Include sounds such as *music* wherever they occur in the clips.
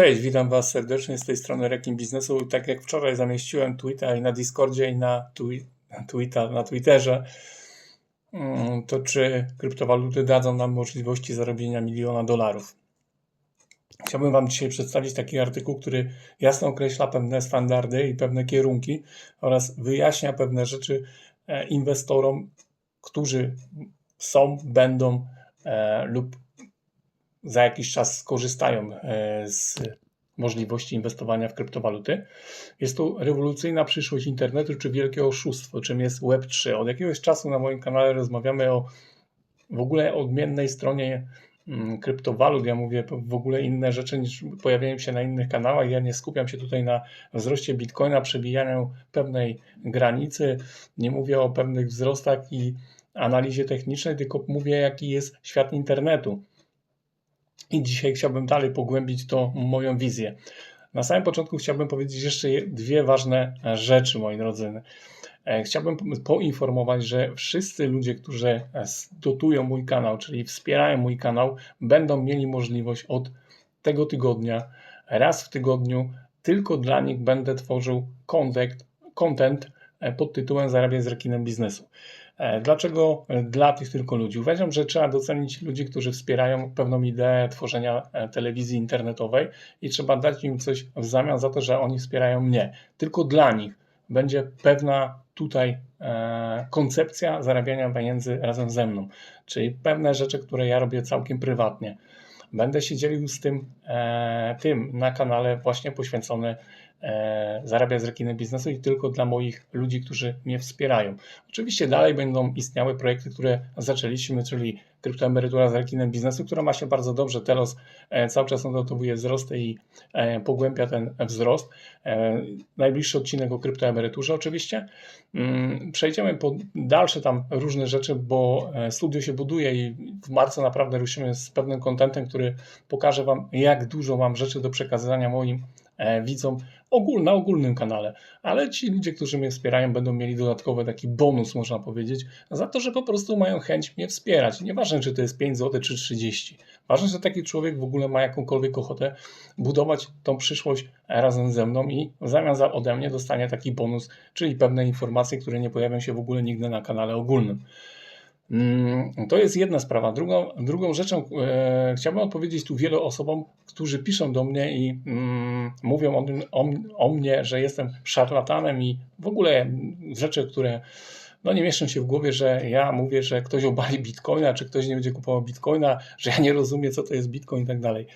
Cześć, witam Was serdecznie z tej strony Rekin Biznesu. Tak jak wczoraj zamieściłem tweeta i na Discordzie i na, twi tweeta, na Twitterze, mm, to czy kryptowaluty dadzą nam możliwości zarobienia miliona dolarów? Chciałbym Wam dzisiaj przedstawić taki artykuł, który jasno określa pewne standardy i pewne kierunki oraz wyjaśnia pewne rzeczy e, inwestorom, którzy są, będą e, lub za jakiś czas skorzystają e, z możliwości inwestowania w kryptowaluty. Jest to rewolucyjna przyszłość internetu, czy wielkie oszustwo, czym jest Web3. Od jakiegoś czasu na moim kanale rozmawiamy o w ogóle odmiennej stronie mm, kryptowalut. Ja mówię w ogóle inne rzeczy niż pojawiają się na innych kanałach. Ja nie skupiam się tutaj na wzroście bitcoina, przebijaniu pewnej granicy. Nie mówię o pewnych wzrostach i analizie technicznej, tylko mówię, jaki jest świat internetu. I dzisiaj chciałbym dalej pogłębić to moją wizję. Na samym początku chciałbym powiedzieć jeszcze dwie ważne rzeczy, moi drodzy. E, chciałbym poinformować, że wszyscy ludzie, którzy dotują mój kanał, czyli wspierają mój kanał, będą mieli możliwość od tego tygodnia, raz w tygodniu, tylko dla nich będę tworzył content, content pod tytułem Zarabiać z rekinem biznesu. E, dlaczego e, dla tych tylko ludzi? Uważam, że trzeba docenić ludzi, którzy wspierają pewną ideę tworzenia e, telewizji internetowej i trzeba dać im coś w zamian za to, że oni wspierają mnie. Tylko dla nich będzie pewna tutaj koncepcja zarabiania pieniędzy razem ze mną, czyli pewne rzeczy, które ja robię całkiem prywatnie. Będę się dzielił z tym, tym na kanale właśnie poświęcony e, zarabiać z rekinem biznesu i tylko dla moich ludzi, którzy mnie wspierają. Oczywiście dalej będą istniały projekty, które zaczęliśmy, czyli kryptoemerytura z rekinem biznesu, która ma się bardzo dobrze. Teraz e, cały czas notowuje wzrosty i e, pogłębia ten wzrost. Najbliższy odcinek o kryptoemeryturze oczywiście. Mm, przejdziemy po dalsze tam różne rzeczy, bo studio się buduje i w marcu naprawdę ruszymy z pewnym kontentem, który pokaże Wam, jak dużo mam rzeczy do przekazania moim widzą ogól, na ogólnym kanale, ale ci ludzie, którzy mnie wspierają, będą mieli dodatkowy taki bonus, można powiedzieć, za to, że po prostu mają chęć mnie wspierać. Nieważne, czy to jest 5 zł, czy 30. Ważne, że taki człowiek w ogóle ma jakąkolwiek ochotę budować tą przyszłość razem ze mną i w zamian za ode mnie dostanie taki bonus, czyli pewne informacje, które nie pojawią się w ogóle nigdy na kanale ogólnym. Mm, to jest jedna sprawa. Drugą, drugą rzeczą e, chciałbym odpowiedzieć tu wielu osobom, którzy piszą do mnie i mm, mówią o, o, o, mnie, że jestem szarlatanem i w ogóle rzeczy, które no nie mieszczą się w głowie, że ja mówię, że ktoś obali bitcoina, czy ktoś nie będzie kupował bitcoina, że ja nie rozumiem, co to jest bitcoin i tak dalej.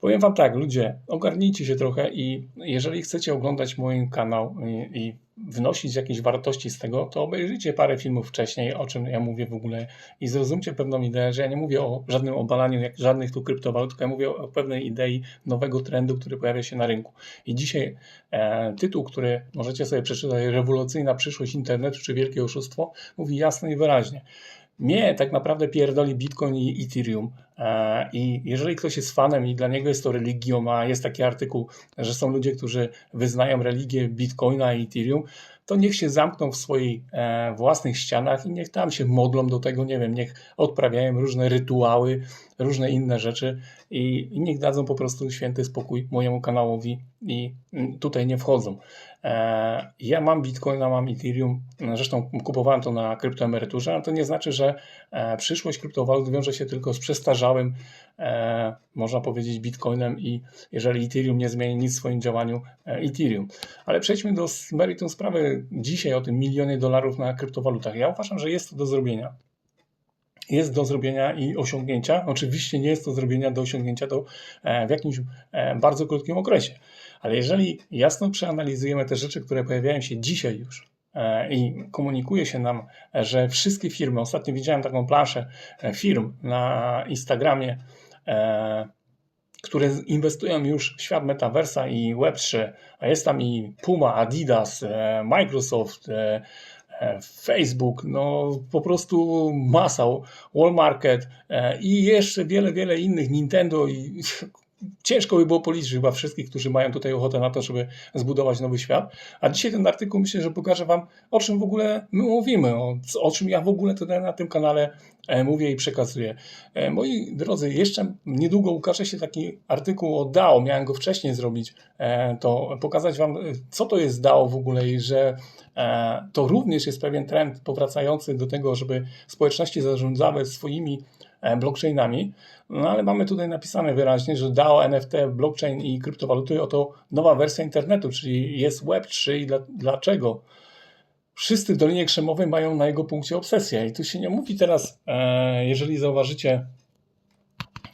Powiem Wam tak, ludzie, ogarnijcie się trochę i jeżeli chcecie oglądać mój kanał i, i wnosić jakieś wartości z tego, to obejrzyjcie parę filmów wcześniej, o czym ja mówię w ogóle i zrozumcie pewną ideę, że ja nie mówię o żadnym obalaniu jak żadnych tu kryptowalut, tylko ja mówię o pewnej idei nowego trendu, który pojawia się na rynku. I dzisiaj e, tytuł, który możecie sobie przeczytać, rewolucyjna przyszłość internetu czy wielkie oszustwo, mówi jasno i wyraźnie. Mnie tak naprawdę pierdoli Bitcoin i Ethereum. E, I jeżeli ktoś jest fanem i dla niego jest to religią, a jest taki artykuł, że są ludzie, którzy wyznają religię Bitcoina i Ethereum, to niech się zamkną w swoich e, własnych ścianach i niech tam się modlą do tego, nie wiem, niech odprawiają różne rytuały, różne inne rzeczy i, i niech dadzą po prostu święty spokój mojemu kanałowi i tutaj nie wchodzą. E, ja mam Bitcoina, mam Ethereum, zresztą kupowałem to na kryptoemeryturze, ale to nie znaczy, że e, przyszłość kryptowalut wiąże się tylko z przestarzałym, e, można powiedzieć, Bitcoinem i jeżeli Ethereum nie zmieni nic w swoim działaniu, Ethereum. Ale przejdźmy do meritum sprawy dzisiaj o tym milionie dolarów na kryptowalutach. Ja uważam, że jest to do zrobienia jest do zrobienia i osiągnięcia. Oczywiście nie jest to zrobienia do osiągnięcia do, w jakimś bardzo krótkim okresie. Ale jeżeli jasno przeanalizujemy te rzeczy, które pojawiają się dzisiaj już e, i komunikuje się nam, że wszystkie firmy, ostatnio widziałem taką planszę e, firm na Instagramie, e, które inwestują już w świat metaversa i Web3, a jest tam i Puma, Adidas, Microsoft, Facebook, no po prostu masa, Walmart i jeszcze wiele, wiele innych, Nintendo i *laughs* ciężko by było policzyć chyba wszystkich, którzy mają tutaj ochotę na to, żeby zbudować nowy świat. A dzisiaj ten artykuł myślę, że pokaże Wam, o czym w ogóle my mówimy, o, o czym ja w ogóle tutaj na tym kanale e, mówię i przekazuję. E, moi drodzy, jeszcze niedługo ukaże się taki artykuł o DAO, miałem go wcześniej zrobić, e, to pokazać Wam, co to jest DAO w ogóle i że to również jest pewien trend powracający do tego, żeby społeczności zarządzały swoimi blockchainami. No ale mamy tutaj napisane wyraźnie, że DAO, NFT, blockchain i kryptowaluty oto nowa wersja internetu, czyli jest Web3 i dla, dlaczego? Wszyscy w Dolinie Krzemowej mają na jego punkcie obsesję i tu się nie mówi teraz, e, jeżeli zauważycie,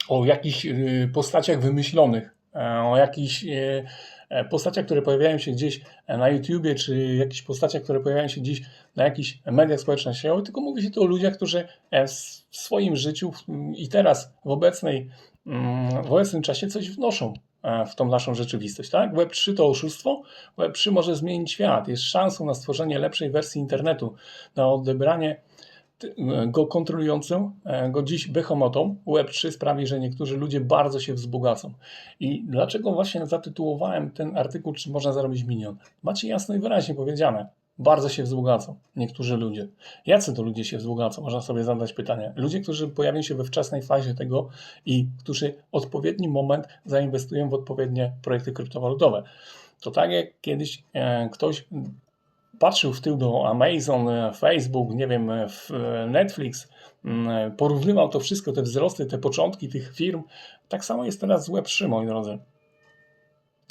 o jakichś y, postaciach wymyślonych, e, o jakichś e, E, postaciach, które pojawiają się gdzieś na YouTubie, czy jakichś postaciach, które pojawiają się gdzieś na jakichś mediach społecznościowych, tylko mówi się tu o ludziach, którzy e, w swoim życiu i teraz w obecnej mm, w obecnym czasie coś wnoszą e, w tą naszą rzeczywistość. Tak? Web3 to oszustwo, Web3 może zmienić świat, jest szansą na stworzenie lepszej wersji internetu, na odebranie go kontrolującą, e, go dziś behemotą Web3 sprawi, że niektórzy ludzie bardzo się wzbogacą. I dlaczego właśnie zatytułowałem ten artykuł, czy można zarobić milion? Macie jasno i wyraźnie powiedziane. Bardzo się wzbogacą niektórzy ludzie. Jacy to ludzie się wzbogacą? Można sobie zadać pytanie. Ludzie, którzy pojawią się we wczesnej fazie tego i którzy odpowiedni moment zainwestują w odpowiednie projekty kryptowalutowe. To tak jak kiedyś e, ktoś patrzył w tył do Amazon, e, Facebook, nie wiem, e, e, Netflix, mm, porównywał to wszystko, te wzrosty, te początki tych firm, tak samo jest teraz z Web3, moi drodzy.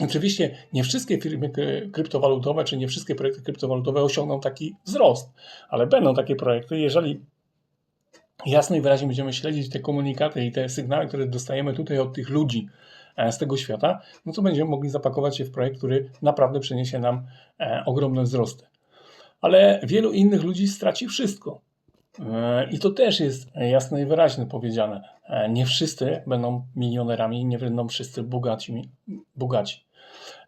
Oczywiście nie wszystkie firmy kryptowalutowe, czy nie wszystkie projekty kryptowalutowe osiągną taki wzrost, ale będą takie projekty, jeżeli jasno i wyraźnie będziemy śledzić te komunikaty i te sygnały, które dostajemy tutaj od tych ludzi z tego świata, no to będziemy mogli zapakować się w projekt, który naprawdę przyniesie nam ogromne wzrosty ale wielu innych ludzi straci wszystko. E, I to też jest jasno i wyraźnie powiedziane. E, nie wszyscy będą milionerami, nie będą wszyscy bogaci. bogaci.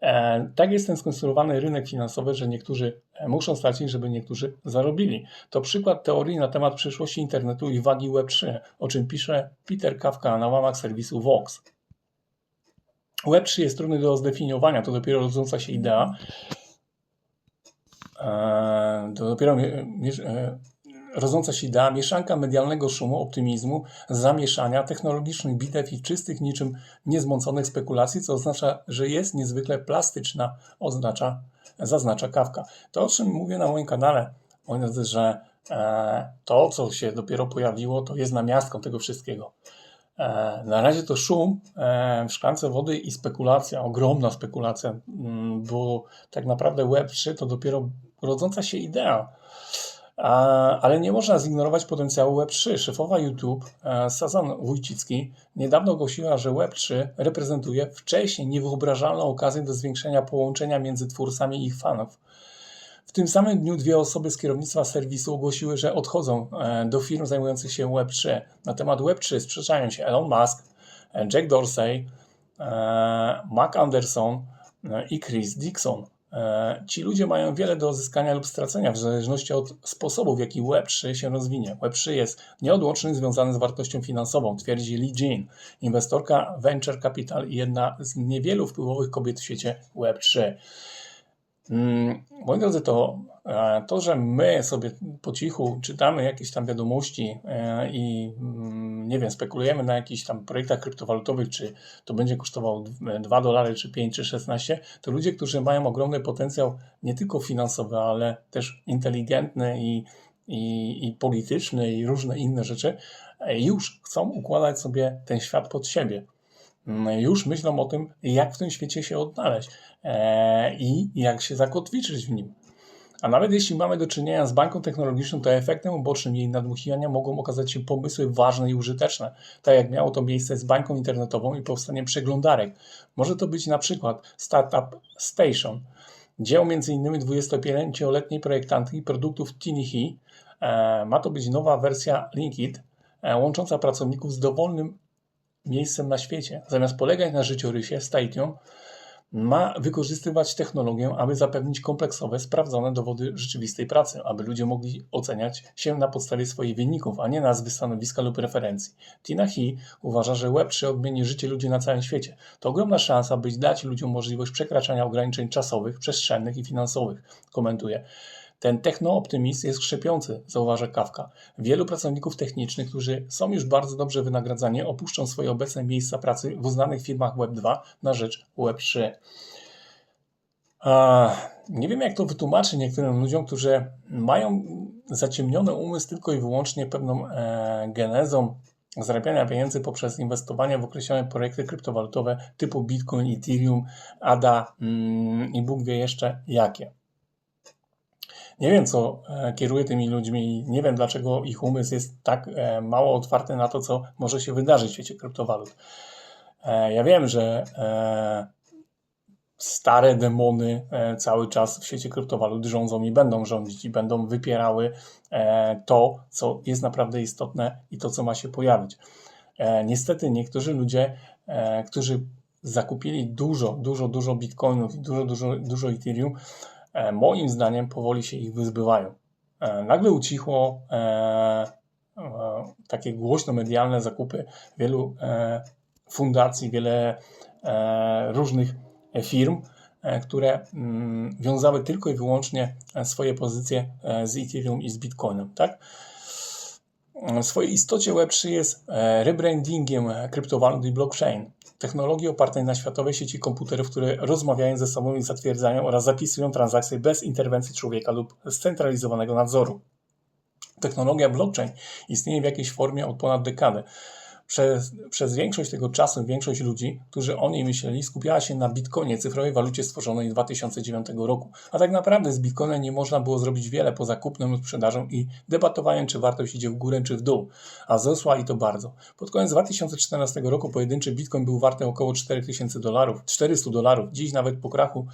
E, tak jest ten skonstruowany rynek finansowy, że niektórzy muszą stracić, żeby niektórzy zarobili. To przykład teorii na temat przyszłości internetu i wagi Web3, o czym pisze Peter Kafka na łamach serwisu Vox. Web3 jest trudny do zdefiniowania, to dopiero rodząca się idea, to dopiero e, rodząca się idea mieszanka medialnego szumu, optymizmu, zamieszania, technologicznych bitew i czystych, niczym niezmąconych spekulacji, co oznacza, że jest niezwykle plastyczna, oznacza, zaznacza kawka. To, o czym mówię na moim kanale, mówiąc, że e, to, co się dopiero pojawiło, to jest namiastką tego wszystkiego. Na razie to szum w szklance wody i spekulacja, ogromna spekulacja, mm, bo tak naprawdę Web3 to dopiero rodząca się idea. Ale nie można zignorować potencjału Web3. Szefowa YouTube, e, Sazan Wójcicki, niedawno ogłosiła, że Web3 reprezentuje wcześniej niewyobrażalną okazję do zwiększenia połączenia między twórcami i ich fanów. W tym samym dniu dwie osoby z kierownictwa serwisu ogłosiły, że odchodzą e, do firm zajmujących się Web3. Na temat Web3 sprzeczają się Elon Musk, e, Jack Dorsey, Mark Anderson i Chris Dixon. E, ci ludzie mają wiele do zyskania lub stracenia w zależności od sposobu, w jaki Web3 się rozwinie. Web3 jest nieodłącznie związany z wartością finansową, twierdzi Lee Jean, inwestorka Venture Capital i jedna z niewielu wpływowych kobiet w świecie Web3. Mm, moi drodzy, to, e, to, że my sobie po cichu czytamy jakieś tam wiadomości e, i mm, nie wiem, spekulujemy na jakichś tam projektach kryptowalutowych, czy to będzie kosztowało 2 dolary, czy 5, czy 16, to ludzie, którzy mają ogromny potencjał nie tylko finansowy, ale też inteligentny i, i, i polityczny i różne inne rzeczy, e, już chcą układać sobie ten świat pod siebie. Mm, już myślą o tym, jak w tym świecie się odnaleźć e, i jak się zakotwiczyć w nim. A nawet jeśli mamy do czynienia z banką technologiczną, to efektem ubocznym jej nadmuchiwania mogą okazać się pomysły ważne i użyteczne, tak jak miało to miejsce z bańką internetową i powstaniem przeglądarek. Może to być na przykład Startup Station, dzieło m.in. 25-letniej projektantki produktów Tinihi. E, ma to być nowa wersja Linkit, e, łącząca pracowników z dowolnym miejscem na świecie. Zamiast polegać na życiorysie, Station ma wykorzystywać technologię, aby zapewnić kompleksowe, sprawdzone dowody rzeczywistej pracy, aby ludzie mogli oceniać się na podstawie swoich wyników, a nie nazwy stanowiska lub referencji. Tina He uważa, że Web3 odmieni życie ludzi na całym świecie. To ogromna szansa, by dać ludziom możliwość przekraczania ograniczeń czasowych, przestrzennych i finansowych, komentuje. Ten technooptymizm jest krzepiący, zauważa Kawka. Wielu pracowników technicznych, którzy są już bardzo dobrze wynagradzani, opuszczą swoje obecne miejsca pracy w uznanych firmach Web2 na rzecz Web3. A, nie wiem, jak to wytłumaczyć niektórym ludziom, którzy mają zaciemniony umysł tylko i wyłącznie pewną e, genezą zarabiania pieniędzy poprzez inwestowanie w określone projekty kryptowalutowe typu Bitcoin, Ethereum, ADA mm, i Bóg wie jeszcze jakie. Nie wiem, co e, kieruje tymi ludźmi nie wiem, dlaczego ich umysł jest tak e, mało otwarty na to, co może się wydarzyć w świecie kryptowalut. E, ja wiem, że stare demony cały czas w świecie kryptowalut rządzą i będą rządzić i będą wypierały to, co jest naprawdę istotne i to, co ma się pojawić. Niestety niektórzy ludzie, którzy zakupili dużo, dużo, dużo bitcoinów i dużo, dużo, dużo Ethereum, moim zdaniem powoli się ich wyzbywają. E, nagle ucichło e, takie głośno medialne zakupy wielu fundacji, wiele różnych firm, które mm, wiązały tylko i wyłącznie swoje pozycje z Ethereum i z Bitcoinem. Tak? W swojej istocie Web3 jest rebrandingiem kryptowalut i blockchain technologii opartej na światowej sieci komputerów, które rozmawiają ze sobą i zatwierdzają oraz zapisują transakcje bez interwencji człowieka lub scentralizowanego nadzoru. Technologia blockchain istnieje w jakiejś formie od ponad dekady. Przez, przez większość tego czasu, większość ludzi, którzy o niej myśleli, skupiała się na bitcoinie, cyfrowej walucie stworzonej w 2009 roku. A tak naprawdę z bitcoinem nie można było zrobić wiele poza kupnem sprzedażą i debatowaniem, czy wartość idzie w górę czy w dół. A wzrosła i to bardzo. Pod koniec 2014 roku pojedynczy bitcoin był warty około 4000 dolarów, 400 dolarów. Dziś nawet po krachu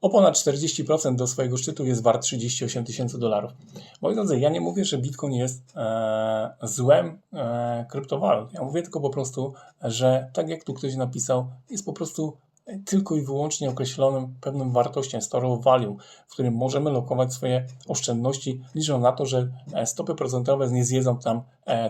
o ponad 40% do swojego szczytu jest wart 38 tysięcy dolarów. Moi drodzy, ja nie mówię, że Bitcoin jest e, złem e, kryptowalut. Ja mówię tylko po prostu, że tak jak tu ktoś napisał, jest po prostu tylko i wyłącznie określonym pewnym wartością, store value, w którym możemy lokować swoje oszczędności, licząc na to, że e, stopy procentowe nie zjedzą tam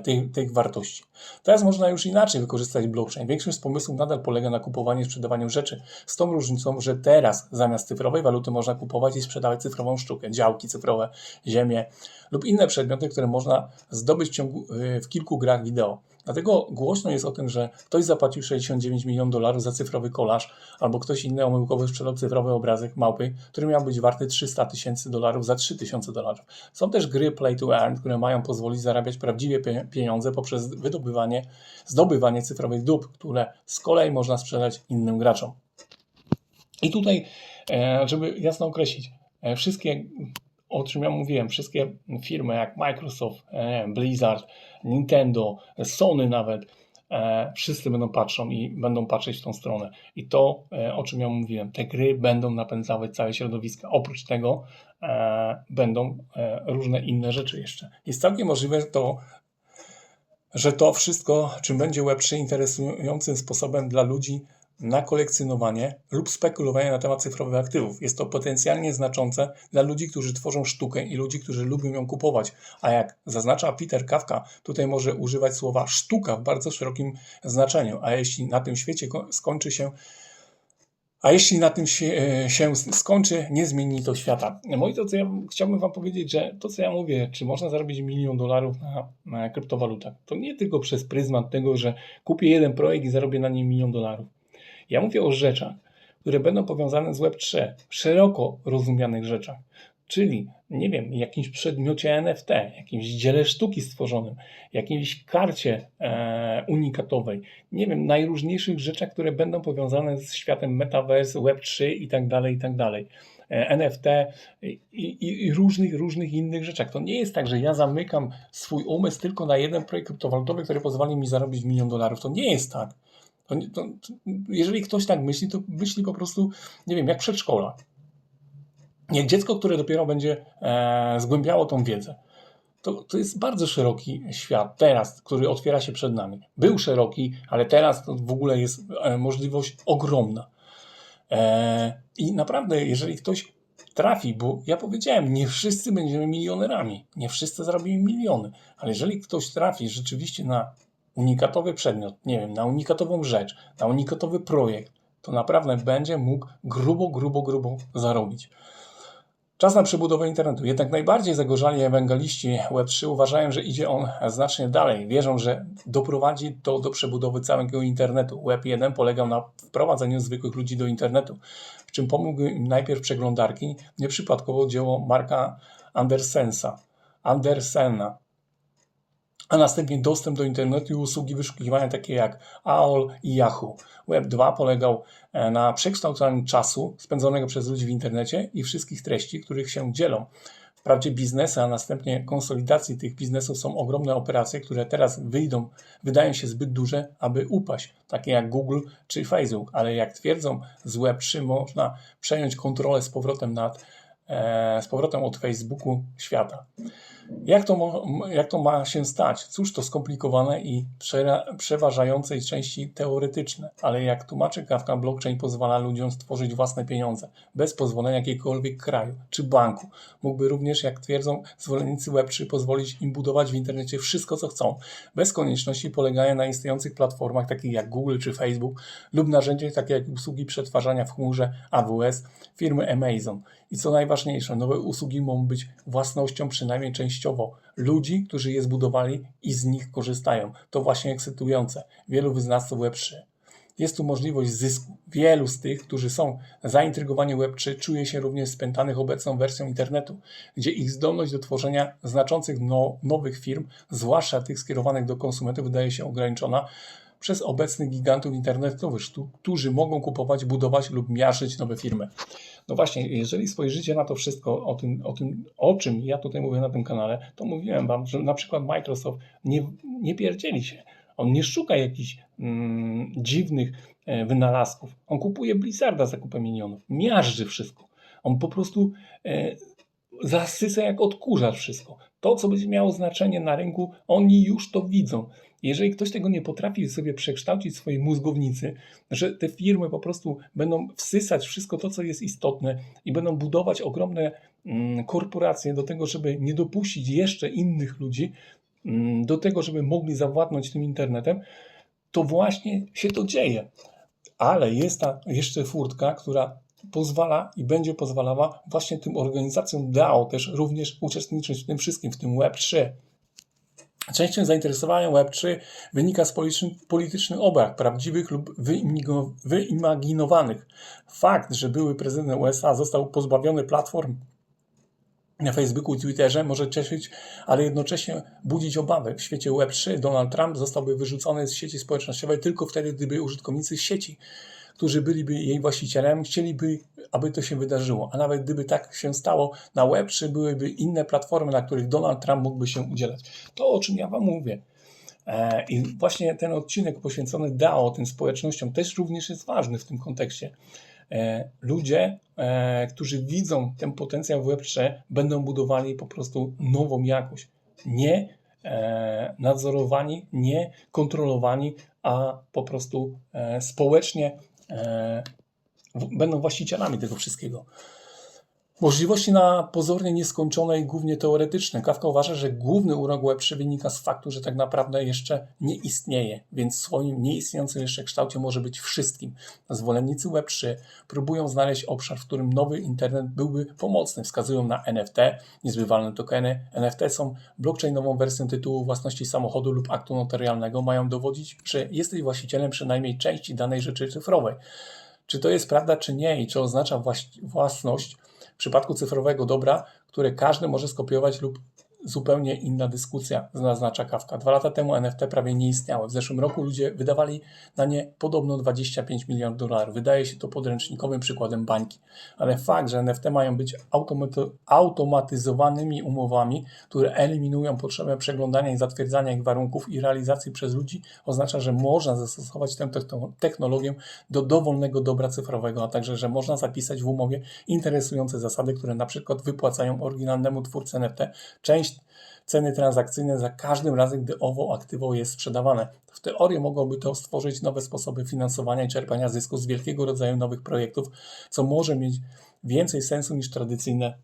tych, tych wartości. Teraz można już inaczej wykorzystać blockchain. Większość z pomysłów nadal polega na kupowaniu i sprzedawaniu rzeczy, z tą różnicą, że teraz zamiast cyfrowej waluty można kupować i sprzedawać cyfrową sztukę, działki cyfrowe, ziemię lub inne przedmioty, które można zdobyć w, ciągu, e, w kilku grach wideo. Dlatego głośno jest o tym, że ktoś zapłacił 69 milionów dolarów za cyfrowy kolaż, albo ktoś inny omyłkowo sprzedał cyfrowy obrazek małpy, który miał być warty 300 tysięcy dolarów za 3000 dolarów. Są też gry play to earn, które mają pozwolić zarabiać prawdziwie pieniądze poprzez wydobywanie, zdobywanie cyfrowych dóbr, które z kolei można sprzedać innym graczom. I tutaj, e, żeby jasno określić, e, wszystkie o czym ja mówiłem, wszystkie firmy jak Microsoft, e, Blizzard, Nintendo, Sony nawet, wszyscy będą patrzą i będą patrzeć w tą stronę. I to, o czym ja mówiłem, te gry będą napędzały całe środowisko. Oprócz tego będą różne inne rzeczy jeszcze. Jest całkiem możliwe to, że to wszystko, czym będzie Web3 interesującym sposobem dla ludzi, na kolekcjonowanie lub spekulowanie na temat cyfrowych aktywów. Jest to potencjalnie znaczące dla ludzi, którzy tworzą sztukę i ludzi, którzy lubią ją kupować. A jak zaznacza Peter Kafka, tutaj może używać słowa sztuka w bardzo szerokim znaczeniu. A jeśli na tym świecie skończy się a jeśli na tym się, e, się, skończy, nie zmieni to świata. Moi drodzy, ja chciałbym Wam powiedzieć, że to, co ja mówię, czy można zarobić milion dolarów na, na kryptowalutach, to nie tylko przez pryzmat tego, że kupię jeden projekt i zarobię na nim milion dolarów. Ja mówię o rzeczach, które będą powiązane z Web3, szeroko rozumianych rzeczach. Czyli, nie wiem, jakimś przedmiocie NFT, jakimś dziele sztuki stworzonym, jakimś karcie e, unikatowej, nie wiem, najróżniejszych rzeczach, które będą powiązane z światem Metaverse, Web3 i tak dalej, i tak dalej. E, NFT i, i, i, różnych, różnych innych rzeczach. To nie jest tak, że ja zamykam swój umysł tylko na jeden projekt kryptowalutowy, który pozwoli mi zarobić milion dolarów. To nie jest tak. To, to, jeżeli ktoś tak myśli, to myśli po prostu, nie wiem, jak przedszkola. Jak dziecko, które dopiero będzie e, zgłębiało tą wiedzę. To, to jest bardzo szeroki świat teraz, który otwiera się przed nami. Był szeroki, ale teraz to w ogóle jest e, możliwość ogromna. E, I naprawdę, jeżeli ktoś trafi, bo ja powiedziałem, nie wszyscy będziemy milionerami, nie wszyscy zarobimy miliony, ale jeżeli ktoś trafi rzeczywiście na unikatowy przedmiot, nie wiem, na unikatową rzecz, na unikatowy projekt, to naprawdę będzie mógł grubo, grubo, grubo zarobić. Czas na przebudowę internetu. Jednak najbardziej zagorzali ewangeliści Web3 uważają, że idzie on znacznie dalej. Wierzą, że doprowadzi to do przebudowy całego internetu. Web1 polegał na wprowadzeniu zwykłych ludzi do internetu, w czym pomógł im najpierw przeglądarki, nieprzypadkowo dzieło Marka Andersensa, Andersena, a następnie dostęp do internetu i usługi wyszukiwania takie jak AOL i Yahoo. Web 2 polegał e, na przekształcaniu czasu spędzonego przez ludzi w internecie i wszystkich treści, których się dzielą. Wprawdzie biznesy, a następnie konsolidacji tych biznesów są ogromne operacje, które teraz wyjdą, wydają się zbyt duże, aby upaść, takie jak Google czy Facebook, ale jak twierdzą z Web3 można przejąć kontrolę z powrotem nad e, z powrotem od Facebooku świata. Jak to, jak to ma się stać? Cóż to skomplikowane i przeważającej części teoretyczne, ale jak tłumaczy Kafka, blockchain pozwala ludziom stworzyć własne pieniądze bez pozwolenia jakiegokolwiek kraju czy banku. Mógłby również, jak twierdzą zwolennicy Web3, pozwolić im budować w internecie wszystko, co chcą, bez konieczności polegania na istniejących platformach takich jak Google czy Facebook lub narzędziach takie jak usługi przetwarzania w chmurze AWS firmy Amazon. I co najważniejsze, nowe usługi mogą być własnością przynajmniej częściowo ludzi, którzy je zbudowali i z nich korzystają. To właśnie ekscytujące. Wielu wyznawców Web3. Jest tu możliwość zysku. Wielu z tych, którzy są zaintrygowani Web3, czuje się również spętanych obecną wersją internetu, gdzie ich zdolność do tworzenia znaczących no, nowych firm, zwłaszcza tych skierowanych do konsumentów, wydaje się ograniczona przez obecnych gigantów internetowych, którzy mogą kupować, budować lub miażdżyć nowe firmy. No właśnie, jeżeli spojrzycie na to wszystko, o tym, o tym, o czym ja tutaj mówię na tym kanale, to mówiłem Wam, że na przykład Microsoft nie, nie pierdzieli się. On nie szuka jakichś mm, dziwnych e, wynalazków. On kupuje Blizzarda za kupę milionów. Miażdży wszystko. On po prostu e, zasysa jak odkurzacz wszystko. To, co będzie miało znaczenie na rynku, oni już to widzą. Jeżeli ktoś tego nie potrafi sobie przekształcić w swojej mózgownicy, że te firmy po prostu będą wsysać wszystko to, co jest istotne i będą budować ogromne mm, korporacje do tego, żeby nie dopuścić jeszcze innych ludzi mm, do tego, żeby mogli zawładnąć tym internetem, to właśnie się to dzieje. Ale jest ta jeszcze furtka, która pozwala i będzie pozwalała właśnie tym organizacjom DAO też również uczestniczyć w tym wszystkim, w tym Web3. Częścią zainteresowania Web3 wynika z polityczny- politycznych obrad, prawdziwych lub wyimaginowanych. Fakt, że były prezydent USA został pozbawiony platform na Facebooku i Twitterze może cieszyć, ale jednocześnie budzić obawy. W świecie Web3 Donald Trump zostałby wyrzucony z sieci społecznościowej tylko wtedy, gdyby użytkownicy sieci, którzy byliby jej właścicielem, chcieliby, aby to się wydarzyło. A nawet gdyby tak się stało, na Web3 byłyby inne platformy, na których Donald Trump mógłby się udzielać. To, o czym ja Wam mówię. E, I właśnie ten odcinek poświęcony DAO, tym społecznościom, też również jest ważny w tym kontekście. E, Ludzie, e, którzy widzą ten potencjał w Web3, będą budowali po prostu nową jakość. Nie nadzorowani, nie kontrolowani, a po prostu społecznie będą właścicielami tego wszystkiego. Możliwości na pozornie nieskończone i głównie teoretyczne. Kawka uważa, że główny urok Web3 wynika z faktu, że tak naprawdę jeszcze nie istnieje, więc w swoim nieistniejącym jeszcze kształcie może być wszystkim. Zwolennicy Web3 próbują znaleźć obszar, w którym nowy internet byłby pomocny. Wskazują na NFT, niezbywalne tokeny. NFT są blockchainową wersją tytułu własności samochodu lub aktu notarialnego. Mają dowodzić, że jesteś właścicielem przynajmniej części danej rzeczy cyfrowej. Czy to jest prawda, czy nie i czy oznacza własność w przypadku cyfrowego dobra, które każdy może skopiować lub zupełnie inna dyskusja, zaznacza Kawka. Dwa lata temu NFT prawie nie istniały. W zeszłym roku ludzie wydawali na nie podobno 25 milionów dolarów. Wydaje się to podręcznikowym przykładem bańki. Ale fakt, że NFT mają być automaty- automatyzowanymi umowami, które eliminują potrzebę przeglądania i zatwierdzania ich warunków i realizacji przez ludzi, oznacza, że można zastosować tę techno- technologię do dowolnego dobra cyfrowego, a także, że można zapisać w umowie interesujące zasady, które na przykład wypłacają oryginalnemu twórcy NFT część ceny transakcyjne za każdym razem, gdy owo aktywo jest sprzedawane. W teorii mogłoby to stworzyć nowe sposoby finansowania i czerpania zysku z wielkiego rodzaju nowych projektów, co może mieć więcej sensu niż tradycyjne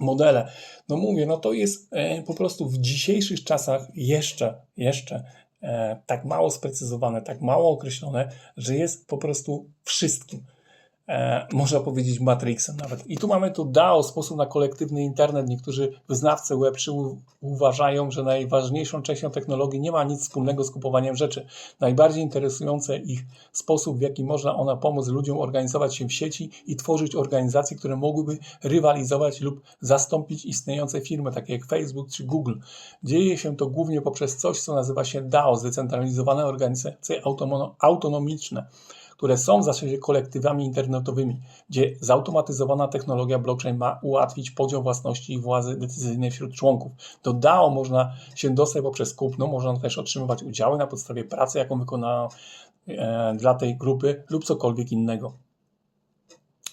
modele. No mówię, no to jest e, po prostu w dzisiejszych czasach jeszcze, jeszcze e, tak mało sprecyzowane, tak mało określone, że jest po prostu wszystkim. E, można powiedzieć Matrixem nawet. I tu mamy tu DAO, sposób na kolektywny internet. Niektórzy wyznawcy Web3 u- uważają, że najważniejszą częścią technologii nie ma nic wspólnego z kupowaniem rzeczy. Najbardziej interesujące ich sposób, w jaki można ona pomóc ludziom organizować się w sieci i tworzyć organizacje, które mogłyby rywalizować lub zastąpić istniejące firmy, takie jak Facebook czy Google. Dzieje się to głównie poprzez coś, co nazywa się DAO, zdecentralizowane organizacje autonomiczne które są w zasadzie kolektywami internetowymi, gdzie zautomatyzowana technologia blockchain ma ułatwić podział własności i władzy decyzyjnej wśród członków. Do DAO można się dostać poprzez kupno, można też otrzymywać udziały na podstawie pracy, jaką wykonano e, dla tej grupy lub cokolwiek innego.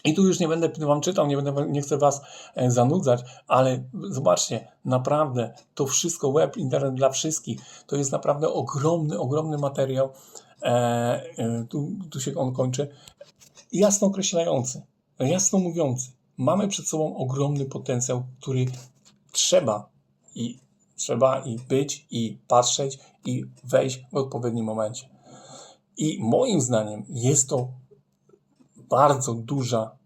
I tu już nie będę Wam czytał, nie, będę, nie chcę Was e, zanudzać, ale zobaczcie, naprawdę to wszystko, web, internet dla wszystkich, to jest naprawdę ogromny, ogromny materiał. E, e, tu, tu się on kończy. Jasno określający, jasno mówiący. Mamy przed sobą ogromny potencjał, który trzeba i trzeba i być, i patrzeć, i wejść w odpowiednim momencie. I moim zdaniem jest to bardzo duża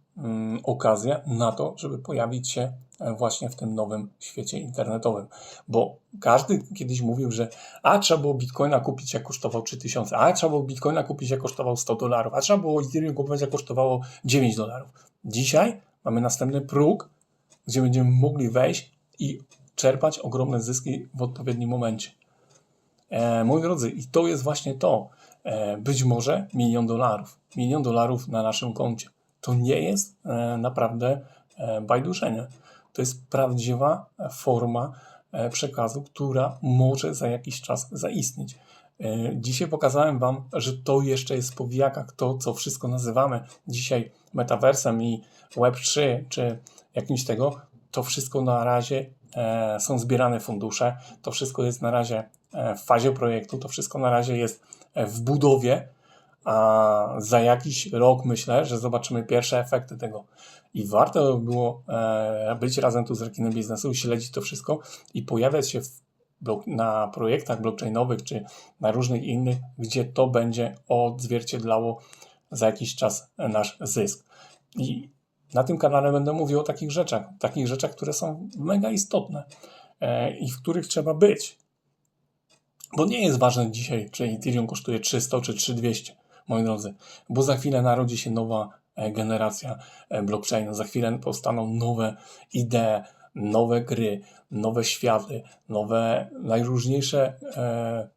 okazja na to, żeby pojawić się e, właśnie w tym nowym świecie internetowym. Bo każdy kiedyś mówił, że a trzeba było bitcoina kupić jak kosztował 3000, a trzeba było bitcoina kupić jak kosztował 100 dolarów, a trzeba było Ethereum kupować jak kosztowało 9 dolarów. Dzisiaj mamy następny próg, gdzie będziemy mogli wejść i czerpać ogromne zyski w odpowiednim momencie. E, moi drodzy, i to jest właśnie to. E, być może milion dolarów. Milion dolarów na naszym koncie. To nie jest e, naprawdę e, bajduszenie. To jest prawdziwa e, forma przekazu, która może za jakiś czas zaistnieć. Dzisiaj pokazałem Wam, że to jeszcze jest w powijakach, to co wszystko nazywamy dzisiaj metaversem i Web3 czy jakimś tego, to wszystko na razie są zbierane fundusze, to wszystko jest na razie w fazie projektu, to wszystko na razie jest w budowie, a za jakiś rok myślę, że zobaczymy pierwsze efekty tego. I warto by było e, być razem tu z rekinem biznesu śledzić to wszystko i pojawiać się na projektach blockchainowych czy na różnych innych, gdzie to będzie odzwierciedlało za jakiś czas nasz zysk. I na tym kanale będę mówił o takich rzeczach, takich rzeczach, które są mega istotne e, i w których trzeba być. Bo nie jest ważne dzisiaj, czy Ethereum kosztuje 300 czy 3200, moi drodzy, bo za chwilę narodzi się nowa e, generacja e, blockchainu, za chwilę powstaną nowe idee, nowe gry, nowe światy, nowe, najróżniejsze e,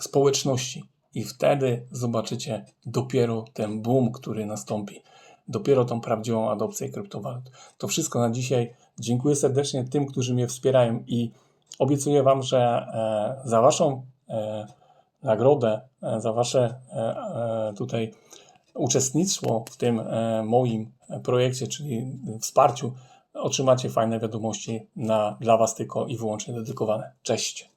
społeczności. I wtedy zobaczycie dopiero ten boom, który nastąpi. Dopiero tą prawdziwą adopcję kryptowalut. To wszystko na dzisiaj. Dziękuję serdecznie tym, którzy mnie wspierają i obiecuję Wam, że e, za Waszą e, nagrodę, e, za Wasze e, e, tutaj uczestnictwo w tym moim projekcie, czyli wsparciu, otrzymacie fajne wiadomości na, dla Was tylko i wyłącznie dedykowane. Cześć!